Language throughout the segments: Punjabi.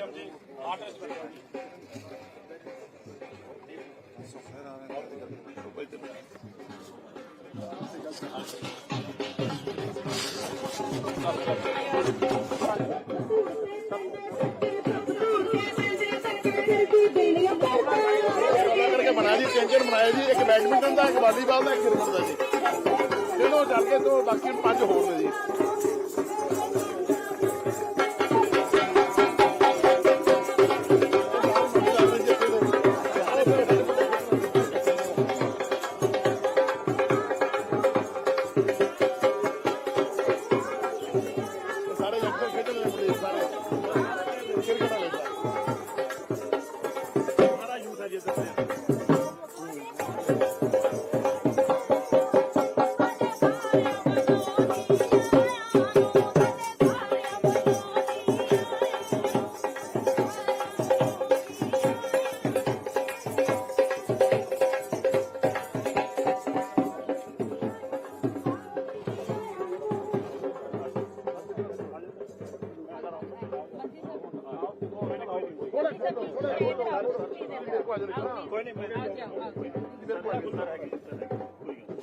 ਵੈਲਕਮ ਜੀ ਆਰਟਿਸਟ ਵੈਲਕਮ ਜੀ ਕਰਕੇ ਬਣਾਇਆ ਜੀ ਟੈਂਸ਼ਨ ਬਣਾਇਆ ਜੀ, ਇੱਕ ਬੈਡਮਿੰਟਨ ਦਾ, ਇੱਕ ਵਾਲੀਬਾਲ ਦਾ, ਇੱਕ ਕ੍ਰਿਕਟ ਦਾ ਜੀ। ਤਿੰਨੋਂ ਚੱਲ ਕੇ ਤੋਂ ਬਾਕੀ ਪੰਜ ਹੋਰ ਨੇ ਜੀ। ਸਾਰੇ ਕੋਈ ਨਹੀਂ ਮੈਂ ਬੜਾ ਗੁੱਸਾ ਰਹਿ ਗਿਆ ਕੋਈ ਗੱਲ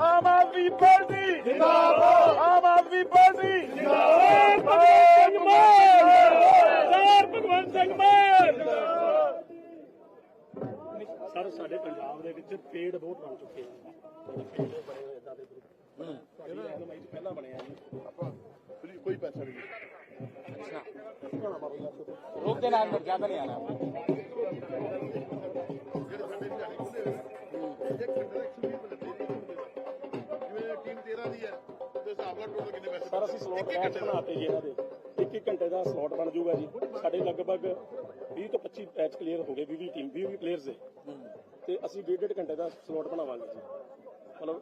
ਆਮ ਆਦਮੀ ਪਾਰਟੀ ਜਿੰਦਾਬਾਦ। ਆਮ ਆਦਮੀ ਪਾਰਟੀ ਜਿੰਦਾਬਾਦ। ਭਗਵੰਤ ਸਿੰਘ ਮਾਨ। ਸਰ ਸਾਡੇ ਪੰਜਾਬ ਦੇ ਵਿੱਚ ਪੇੜ ਬਹੁਤ ਬਣ ਚੁੱਕੇ ਆ ਪੇੜ ਬੜੇ ਹੋਏ ਇਦਾਂ ਦੇ ਗਰੁੱਪ ਤੁਹਾਡੀ ਐਗਮਾਈ ਚ ਪਹਿਲਾਂ ਬਣਿਆ ਜੀ ਆਪਾਂ ਫ੍ਰੀ ਕੋਈ ਪੈਸਾ ਨਹੀਂ ਰੂਪ ਦੇ ਨਾਲ ਜ਼ਿਆਦਾ ਨਹੀਂ ਆਣਾ ਜਿਹੜੇ ਸਾਡੇ ਝਾੜੇ ਖੁੱਲੇ ਹੋਏ ਨੇ ਇੱਕ ਘੰਟੇ ਦਾ 120 ਰੁਪਏ ਲੱਗੇ ਜਿਵੇਂ ਟੀਮ 13 ਦੀ ਹੈ ਤੇ ਹਿਸਾਬ ਨਾਲ ਟੋਟਲ ਕਿੰਨੇ ਪੈਸੇ ਸਰ ਅਸੀਂ ਸਲੋਟ ਮੈਚ ਬਣਾਤੇ ਜੀ ਇਹਨਾਂ ਦੇ। ਇੱਕ ਇੱਕ ਘੰਟੇ ਦਾ ਸਲੋਟ ਬਣ ਜਾਊਗਾ ਜੀ। ਸਾਡੇ ਲਗਭਗ 20 ਤੋਂ 25 ਮੈਚ ਕਲੀਅਰ ਹੋ ਗਏ 20 20 ਟੀਮ 20 20 ਪਲੇਅਰਸ ਦੇ। ਤੇ ਅਸੀਂ ਡੇਢ ਡੇਢ ਘੰਟੇ ਦਾ ਸਲੋਟ ਬਣਾਵਾਂਗੇ ਜੀ। ਮਤਲਬ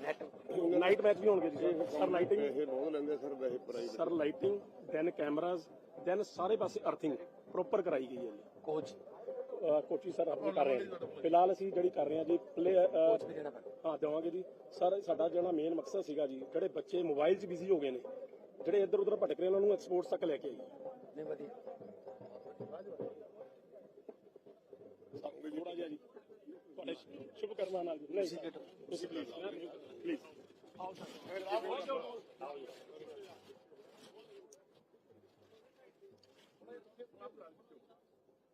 ਨਾਈਟ ਮੈਚ ਵੀ ਹੋਣਗੇ ਜੀ। ਸਰ ਲਾਈਟਿੰਗ ਇਹ ਬਹੁਤ ਲੈਂਦੇ ਸਰ ਵੈਸੇ price sir lighting then cameras then ਸਾਰੇ ਪਾਸੇ ਅਰਥਿੰਗ ਪ੍ਰੋਪਰ ਕਰਾਈ ਗਈ ਹੈ ਜੀ। ਕੋਚ ਕੋਚੀ ਸਰ ਆਪਣੇ ਕਰ ਰਹੇ ਹਾਂ ਫਿਲਹਾਲ ਅਸੀਂ ਜਿਹੜੀ ਕਰ ਰਹੇ ਹਾਂ ਜੀ ਪਲੇ ਹਾਂ ਦੇਵਾਂਗੇ ਜੀ। ਸਰ ਸਾਡਾ ਜਿਹੜਾ ਮੇਨ ਮਕਸਦ ਸੀਗਾ ਜੀ ਜਿਹੜੇ ਬੱਚੇ ਮੋਬਾਈਲ 'ਚ ਬਿਜ਼ੀ ਹੋ ਗਏ ਨੇ ਜਿਹੜੇ ਇੱਧਰ ਉੱਧਰ ਭਟਕ ਰਹੇ ਉਹਨਾਂ ਨੂੰ ਸਪੋਰਟਸ ਤੱਕ ਲੈ ਕੇ ਆਈਏ। ਨਹੀਂ ਵਧੀਆ ਥੋੜਾ ਜਿਹਾ ਜੀ ਤੁਹਾਡੇ ਸ਼ੁਭ ਕਰਮਾਂ ਨਾਲ ਜੀ ਨਹੀਂ ਤੁਸੀਂ ਪਲੀਜ਼ ਪਲੀਜ਼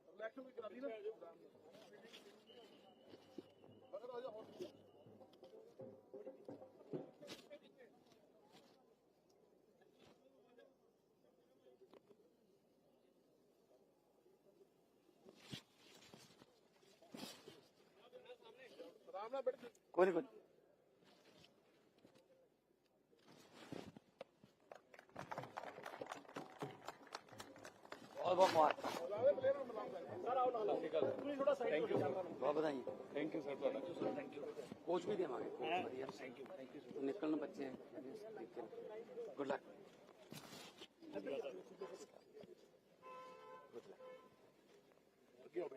ਇਲੈਕਸ਼ਨ ਵੀ ਕਰਾ ਦੀ ਨਾ ਆਰਾਮ ਨਾਲ ਬੈਠ ਕੋਈ ਨਹੀਂ ਕੋਈ ਬਹੁਤ ਬਹੁਤ ਮੁਬਾਰਕ ਤੁਸੀਂ ਥੋੜਾ ਸਾਈਡ ਹੋ ਜਾਓ ਬਹੁਤ ਵਧਾਈ ਥੈਂਕ ਯੂ ਸਰ ਤੁਹਾਡਾ ਥੈਂਕ ਯੂ ਕੋਚ ਵੀ ਦੇਵਾਂਗੇ coach ਵਧੀਆ ਥੈਂਕ ਯੂ ਥੈਂਕ ਯੂ ਨਿਕਲਣ ਬੱਚੇ ਗੁੱਡ ਲੱਕ ਅੱਗੇ ਹੋ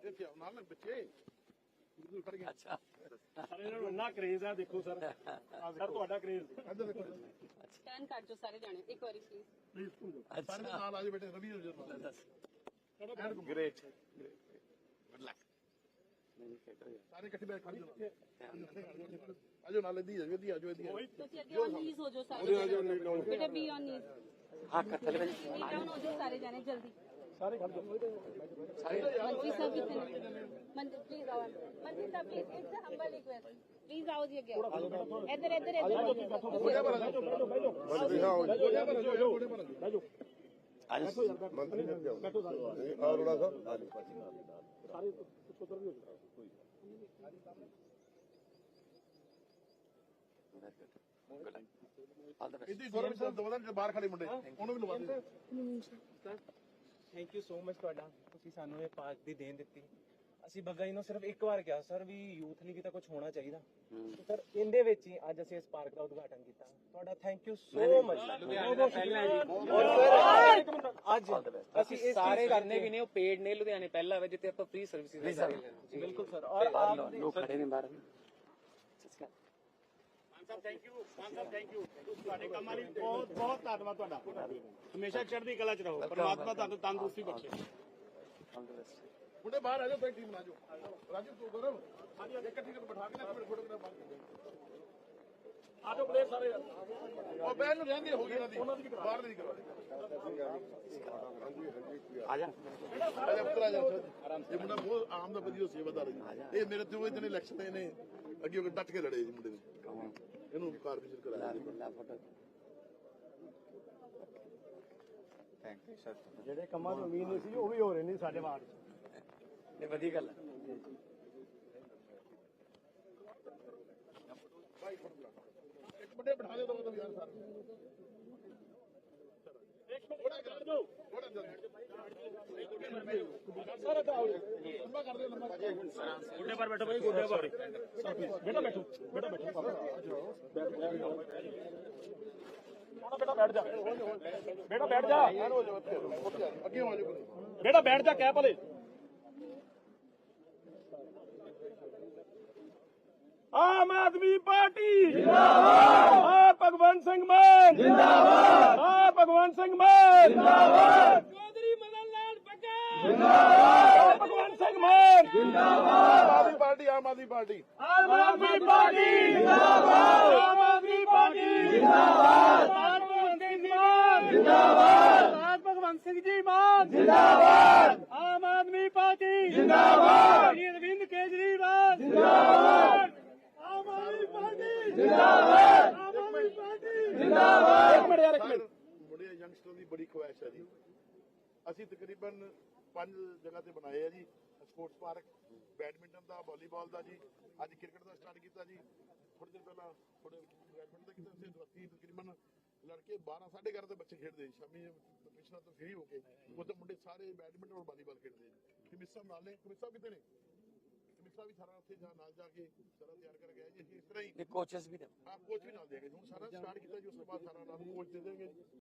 ਅੱਛਾ। ਸਰ ਇਹਨਾਂ ਨੂੰ ਇੰਨਾ ਕਰੇਜ਼ ਆ ਦੇਖੋ ਸਰ। ਸਰ ਤੁਹਾਡਾ ਕਰੇਜ਼ ਇੱਧਰ ਦੇਖੋ। ਸਕੈਨ ਕਰ ਜੋ ਸਾਰੇ ਜਾਣੇ ਇੱਕ ਵਾਰੀ ਪਲੀਜ਼ ਪਲੀਜ਼ ਸਾਰੇ ਦੇ ਅੱਛਾ ਨਾਲ ਆ ਜਾਓ ਬੇਟੇ ਰਵੀ ਜੀ ਨਾਲ ਦੱਸ ਗ੍ਰੇਟ ਗੁੱਡ ਲੱਕ ਸਾਰੇ ਇਕੱਠੇ ਬੈਠ ਖੜ ਜਾਓ ਆਜੋ ਨਾਲ ਇਹਦੀ ਇਹਦੀ ਆਜੋ ਇਹਦੀ ਤੁਸੀਂ ਅੱਗੇ ਔਨ ਨੀਜ਼ ਹੋ ਜਾਓ ਸਾਰੇ। ਬੇਟਾ ਬੀ ਔਨ ਨੀਜ਼ ਹਾਂ ਕੱਟਲੇ ਭਾਈ ਬੀ ਡਾਊਨ ਹੋ ਜਾਓ ਸਾਰੇ ਜਾਣੇ ਜਲਦੀ। ਸਾਰੇ ਖੜ ਜਾਓ। ਸਾਰੇ ਮੰਜੀ ਸਾਹਿਬ ਕਿੱਥੇ ਨੇ ਮੰਜੀ ਪਲੀਜ਼ ਆਓ Manji Sahib please it's a humble request please ਆਓ ਜੀ ਅੱਗੇ ਇੱਧਰ ਇੱਧਰ ਇੱਧਰ ਬਸ ਹਾਂ ਬੈਜੋ ਅੱਜ ਮੰਤਰੀ ਨੇ ਦਿਓ ਅਰੋੜਾ ਸਾਹਿਬ ਆ ਜਾਓ ਸਾਰੇ ਕੁਛ ਉਧਰ ਵੀ ਹੋ ਜਾਓ ਆਲ ਦਾ ਬੈਸਟ ਇਹਦੀ ਗੌਰਵ ਸਾਹਿਬ ਦੋ ਦਿਨ ਬਾਹਰ ਖੜੇ ਮੁੰਡੇ ਉਹਨੂੰ ਵੀ ਲਵਾ ਦਿਓ ਥੈਂਕ ਯੂ ਸੋ ਮਚ ਤੁਹਾਡਾ। ਤੁਸੀਂ ਸਾਨੂੰ ਇਹ ਪਾਰਕ ਦੀ ਦੇਣ ਦਿੱਤੀ। ਅਸੀਂ ਬੱਗਾ ਜੀ ਨੂੰ ਸਿਰਫ ਇੱਕ ਵਾਰ ਕਿਹਾ ਸਰ ਵੀ ਯੂਥ ਲਈ ਵੀ ਤਾਂ ਕੁਝ ਹੋਣਾ ਚਾਹੀਦਾ। ਸਰ ਇਹਦੇ ਵਿੱਚ ਹੀ ਅੱਜ ਅਸੀਂ ਇਸ ਪਾਰਕ ਦਾ ਉਦਘਾਟਨ ਕੀਤਾ। ਤੁਹਾਡਾ thank you so much Ludhiana ਪਹਿਲਾਂ ਜੀ। ਅੱਜ ਅਸੀਂ ਸਾਰੇ ਕਰਨੇ ਵੀ ਨੇ ਉਹ ਪੇਡ ਨੇ। ਲੁਧਿਆਣੇ ਪਹਿਲਾ ਵੇ ਜਿੱਥੇ ਆਪਾਂ ਫ੍ਰੀ ਸਰਵਿਸਿਜ਼ ਦੇ ਬਿਲਕੁਲ ਸਰ ਔਰ ਆਪ ਲੋਕ ਖੜੇ ਨੇ ਬਾਹਰ। ਸਾਹਿਬ ਥੈਂਕ ਯੂ ਮਾਨ ਸਾਹਿਬ ਥੈਂਕ ਯੂ ਤੁਹਾਡੇ ਕੰਮਾਂ ਲਈ ਬਹੁਤ ਬਹੁਤ ਧੰਨਵਾਦ ਤੁਹਾਡਾ। ਹਮੇਸ਼ਾ ਚੜ੍ਹਦੀ ਕਲਾ ਚ ਰਹੋ। ਪਰਮਾਤਮਾ ਤੁਹਾਨੂੰ ਤੰਦਰੁਸਤੀ ਬਖਸ਼ੇ। ਮੁੰਡੇ ਬਾਹਰ ਆ ਜਾਓ ਫਿਰ ਟੀਮ ਬਣਾ ਜਾਓ। ਰਾਜੂ ਤੂੰ ਗੌਰਵ ਹਾਂਜੀ ਇੱਕ ਟਿਕਟ ਬਿਠਾ ਕੇ ਨਾ ਇੱਕ ਮਿੰਟ ਫੋਟੋਗ੍ਰਾਫ ਆਜੋ ਪਲੇਅਰ ਸਾਰੇ ਉਹ ਬੈਨ ਨੂੰ ਰਹਿੰਦੀ ਹੋ ਗਈ ਉਹਨਾਂ ਦੀ। ਬਾਹਰ ਦੀ ਕਰਵਾ ਦੇ ਆ ਜਾ। ਅਰੇ ਉੱਤਰ ਆ ਜਾ। ਇਹ ਮੁੰਡਾ ਬਹੁਤ ਆਮ ਦਾ ਵਧੀਆ ਸੇਵਾਦਾਰ ਹੈ ਇਹ ਮੇਰੇ ਤੇ ਉਹ ਦਿਨ ਇਲੈਕਸ਼ਨ ਇਹਨੇ ਅੱਗੇ ਹੋ ਕੇ ਡਟ ਕੇ ਲੜੇ ਜੀ ਮੁੰਡੇ ਨੇ। ਇਹਨੂੰ ਕਾਰਪੋਰੇਸ਼ਨ ਕਰਾਇਆ ਜੀ। ਲਾ ਫੋਟੋ। ਜਿਹੜੇ ਕੰਮਾਂ ਦੀ ਉਮੀਦ ਨਹੀਂ ਸੀ ਉਹ ਵੀ ਹੋ ਰਹੇ ਨੇ ਸਾਡੇ ਵਾਰਡ 'ਚ। ਇਹ ਵਧੀਆ ਗੱਲ ਹੈ ਇੱਕ ਮੁੰਡੇ ਬਿਠਾ ਦਿਓ ਦੋ ਯਾਰ ਸਰ ਇੱਕ ਮਿੰਟ। ਥੋੜਾ ਕਰ ਦਿਓ ਥੋੜਾ ਜਲਦੀ ਸਾਰੇ ਤਾਂ ਆਓ ਲੰਬਾ ਕਰ ਦਿਓ ਲੰਬਾ ਗੁੱਡੇ ਪਰ ਬੈਠੋ ਭਾਈ ਗੁੱਡੇ ਪਰ। ਬੇਟਾ ਬੈਠੋ ਬੇਟਾ ਬੈਠੋ। ਪਾਪਾ ਬੇਟਾ ਬੈਠ ਜਾ। ਬੇਟਾ ਬੈਠ ਜਾ। ਹੋ ਜਾਓ ਉੱਥੇ ਉੱਥੇ ਆ ਜਾਓ, ਅੱਗੇ ਹੋ ਜਾਓ ਬੇਟਾ ਬੈਠ ਜਾ ਕਹਿ ਭਲੇ। ਆਮ ਆਦਮੀ ਪਾਰਟੀ। ਜਿੰਦਾਬਾਦ ਆ ਭਗਵੰਤ ਸਿੰਘ ਮਾਨ। ਜਿੰਦਾਬਾਦ। ਆ ਭਗਵੰਤ ਸਿੰਘ ਮਾਨ। ਜਿੰਦਾਬਾਦ। ਚੌਧਰੀ ਮਦਨ ਲਾਲ ਪੱਕਾ ਜਿੰਦਾਬਾਦ। Bhagwant Singh Mann. Aam Aadmi party Aam Aadmi party. Aam Aadmi party ਜਿੰਦਾਬਾਦ। ਆਮ ਆਦਮੀ ਪਾਰਟੀ ਜਿੰਦਾਬਾਦ। ਭਗਵੰਤ ਸਿੰਘ ਮਾਨ ਜਿੰਦਾਬਾਦ। ਭਗਵੰਤ ਸਿੰਘ ਜੀ ਮਾਨ ਜਿੰਦਾਬਾਦ। ਆਮ ਆਦਮੀ ਪਾਰਟੀ। ਜਿੰਦਾਬਾਦ। ਸ਼੍ਰੀ ਅਰਵਿੰਦ ਕੇਜਰੀਵਾਲ ਜਿੰਦਾਬਾਦ। ਆਮ ਆਦਮੀ ਪਾਰਟੀ। ਜਿੰਦਾਬਾਦ। ਆਮ ਆਦਮੀ ਪਾਰਟੀ। ਜਿੰਦਾਬਾਦ। ਇੱਕ ਮਿੰਟ ਯਾਰ ਇੱਕ ਮਿੰਟ। ਮੁੰਡੇ ਯੰਗਸਟਰ ਦੀ ਬੜੀ ਖੁਆਇਸ਼ ਹੈ ਜੀ। ਅਸੀਂ ਤਕਰੀਬਨ ਪੰਜ ਜਗ੍ਹਾ ਤੇ ਬਣਾਏ ਆ ਜੀ। ਸਪੋਰਟਸ ਪਾਰਕ ਬੈਡਮਿੰਟਨ ਦਾ ਵਾਲੀਬਾਲ ਦਾ ਜੀ। ਅੱਜ ਕ੍ਰਿਕਟ ਦਾ ਸਟਾਰਟ ਕੀਤਾ ਜੀ। ਥੋੜੇ ਦਿਨ ਪਹਿਲਾਂ ਥੋੜੇ ਬੈਡਮਿੰਟਨ ਦਾ ਕੀਤਾ ਸੀ ਰਾਤੀ ਤਕਰੀਬਨ ਲੜਕੇ 12 11:30 ਦੇ ਬੱਚੇ ਖੇਡਦੇ ਸ਼ਾਮੀ ਪਿਛਲਾ ਤੋਂ ਫ੍ਰੀ ਹੋ ਕੇ ਉੱਥੇ ਮੁੰਡੇ ਸਾਰੇ ਬੈਡਮਿੰਟਨ ਔਰ ਵਾਲੀਬਾਲ ਖੇਡਦੇ ਜੀ। ਕਮਿਸਾ ਨਾਲ ਨੇ। ਕਮਿਸਾ ਕਿਤੇ ਨੇ? ਕਮਿਸਾ ਵੀ ਸਾਰਾ ਉੱਥੇ ਜਾ ਨਾਲ ਜਾ ਕੇ ਸਾਰਾ ਤਿਆਰ ਕਰ ਗਿਆ ਜੀ। ਇਸ ਤਰ੍ਹਾਂ ਹੀ ਕੋਚਸ ਵੀ ਦੇ ਆਪ ਕੋਚ ਵੀ ਨਾਲ ਦੇਗੇ ਹੁਣ ਸਾਰਾ ਸਟਾਰਟ ਕੀਤਾ ਜੀ ਉਸ ਤੋਂ ਬਾਅਦ ਸਾਰਾ ਨਾਲ ਕੋਚ ਦੇ ਦੇਣਗੇ। ਜੀ